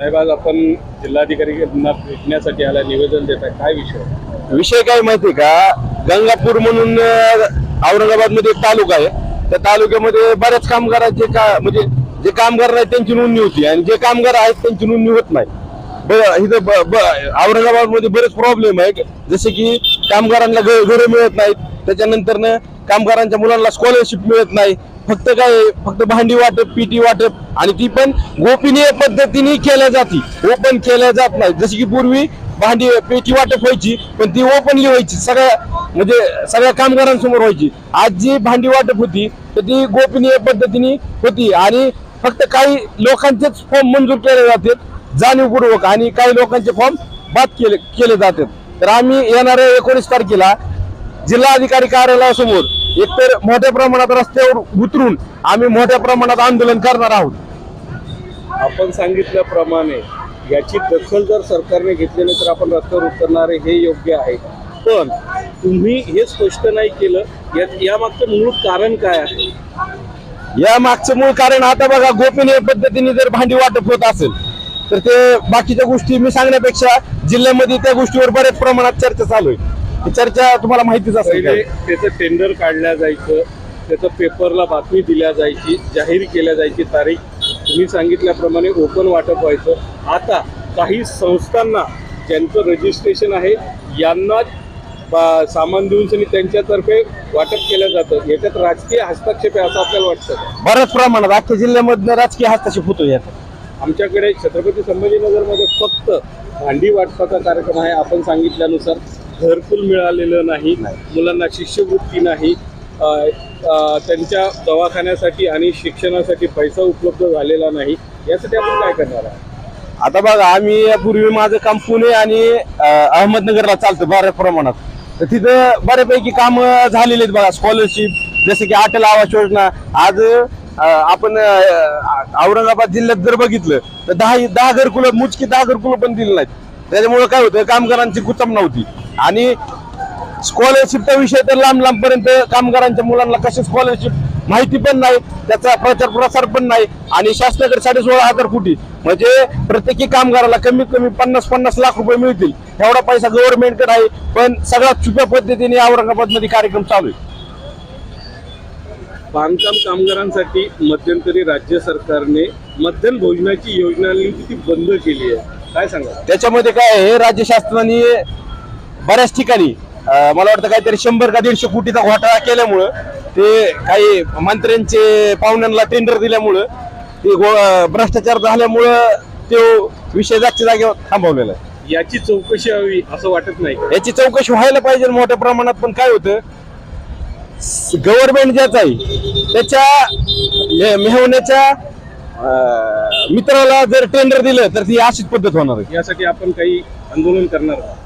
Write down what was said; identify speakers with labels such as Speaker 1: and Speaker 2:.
Speaker 1: साहेब आज आपण जिल्हाधिकाऱ्यांना भेटण्यासाठी आला निवेदन देत आहे. काय विषय?
Speaker 2: विषय काय माहिती का? गंगापूर म्हणून औरंगाबादमध्ये एक तालुका आहे. त्या तालुक्यामध्ये बऱ्याच कामगारांचे का म्हणजे जे कामगार आहेत त्यांची नोंदणी होती आणि जे कामगार आहेत त्यांची नोंदणी होत नाही. इथं ब- ब- औरंगाबादमध्ये बरेच प्रॉब्लेम आहे जसे की कामगारांना घरं मिळत नाहीत. त्याच्यानंतर कामगारांच्या मुलांना स्कॉलरशिप मिळत नाही. फक्त काय फक्त भांडी वाटप पीटी वाटप आणि ती पण गोपनीय पद्धतीने केल्या जाती. ओपन केल्या जात नाही. जशी की पूर्वी भांडी पेटी वाटप व्हायची पण ती ओपनली व्हायची. सगळ्या म्हणजे सगळ्या कामगारांसमोर व्हायची. आज जी भांडी वाटप होती तर ती गोपनीय पद्धतीने होती. आणि फक्त काही लोकांचेच फॉर्म मंजूर केले जातात जाणीवपूर्वक. आणि काही लोकांचे फॉर्म बाद केले केले जातात तर आम्ही येणाऱ्या एकोणीस तारखेला जिल्हाधिकारी कार्यालयासमोर एकतर मोठ्या प्रमाणात रस्त्यावर उतरून आम्ही मोठ्या प्रमाणात आंदोलन करणार आहोत.
Speaker 1: आपण सांगितल्याप्रमाणे याची दखल जर सरकारने घेतली नाही तर आपण रस्त्यावर उतरणारे हे योग्य आहे. पण तुम्ही हे स्पष्ट नाही केलं या यामागचं मूळ कारण काय आहे?
Speaker 2: या मागचं मूळ कारण आता बघा गोपनीय पद्धतीने जर भांडी वाटप होत असेल तर ते बाकीच्या गोष्टी मी सांगण्यापेक्षा जिल्ह्यामध्ये त्या गोष्टीवर बऱ्याच प्रमाणात चर्चा चालू आहे. ही चर्चा तुम्हाला माहितीच असेल
Speaker 1: पहिले
Speaker 2: काय?
Speaker 1: त्याचं टेंडर काढल्या जायचं त्याचं पेपरला बातमी दिल्या जायची जाहीर केल्या जायची तारीख तुम्ही सांगितल्याप्रमाणे ओपन वाटप व्हायचं. आता काही संस्थांना ज्यांचं रजिस्ट्रेशन आहे यांना बा- सामान देऊन सनी त्यांच्यातर्फे वाटप केलं जातं. याच्यात राजकीय हस्तक्षेप आहे असं आपल्याला वाटतं.
Speaker 2: बऱ्याच प्रमाणात अख्ख्या जिल्ह्यामधनं राजकीय हस्तक्षेप होतो यात.
Speaker 1: आमच्याकडे छत्रपती संभाजीनगरमध्ये फक्त भांडी वाटपाचा कार्यक्रम आहे आपण सांगितल्यानुसार. घरकुल मिळालेलं नाही मुलांना शिष्यवृत्ती नाही त्यांच्या दवाखान्यासाठी आणि शिक्षणासाठी पैसा उपलब्ध झालेला नाही यासाठी आपण काय करणार आहोत?
Speaker 2: आता बघा आम्ही यापूर्वी माझं काम पुणे आणि अहमदनगरला चालतं बऱ्याच प्रमाणात. तर तिथं बऱ्यापैकी काम झालेले आहेत बघा स्कॉलरशिप जसे की अटल आवास योजना. आज आपण औरंगाबाद जिल्ह्यात जर बघितलं तर दहा दहा घरकुलं मुचकी दहा घरकुलं पण दिली नाहीत. त्याच्यामुळे काय होतं कामगारांची कुचम नव्हती. आणि स्कॉलरशिपचा विषय तर लांब लांब पर्यंत कामगारांच्या मुलांना कशी स्कॉलरशिप माहिती पण नाही त्याचा प्रचार प्रसार पण नाही आणि शासनाकडे साडे सोळा हजार कोटी. म्हणजे प्रत्येकी कामगाराला कमीत कमी पन्नास पन्नास लाख रुपये मिळतील. एवढा पैसा गव्हर्नमेंटकडे आहे पण सगळ्यात छुप्या पद्धतीने औरंगाबादमध्ये कार्यक्रम चालू आहे.
Speaker 1: बांधकाम कामगारांसाठी मध्यंतरी राज्य सरकारने मध्यान्ह भोजनाची योजना ती बंद केली आहे. काय सांगा
Speaker 2: त्याच्यामध्ये काय आहे राज्य शासनाने बऱ्याच ठिकाणी मला वाटतं काहीतरी शंभर का दीडशे कोटीचा घोटाळा केल्यामुळं ते काही मंत्र्यांचे पाहुण्यांना टेंडर दिल्यामुळं ते भ्रष्टाचार झाल्यामुळं तो विषय जागच्या जागेवर थांबवलेला आहे.
Speaker 1: याची चौकशी हवी असं वाटत नाही?
Speaker 2: याची चौकशी व्हायला पाहिजे मोठ्या प्रमाणात पण काय होतं गव्हर्नमेंट ज्याच आहे त्याच्या मेहवण्याच्या मित्राला जर टेंडर दिलं तर ती अशीच पद्धत होणार आहे.
Speaker 1: यासाठी आपण काही आंदोलन करणार आहोत.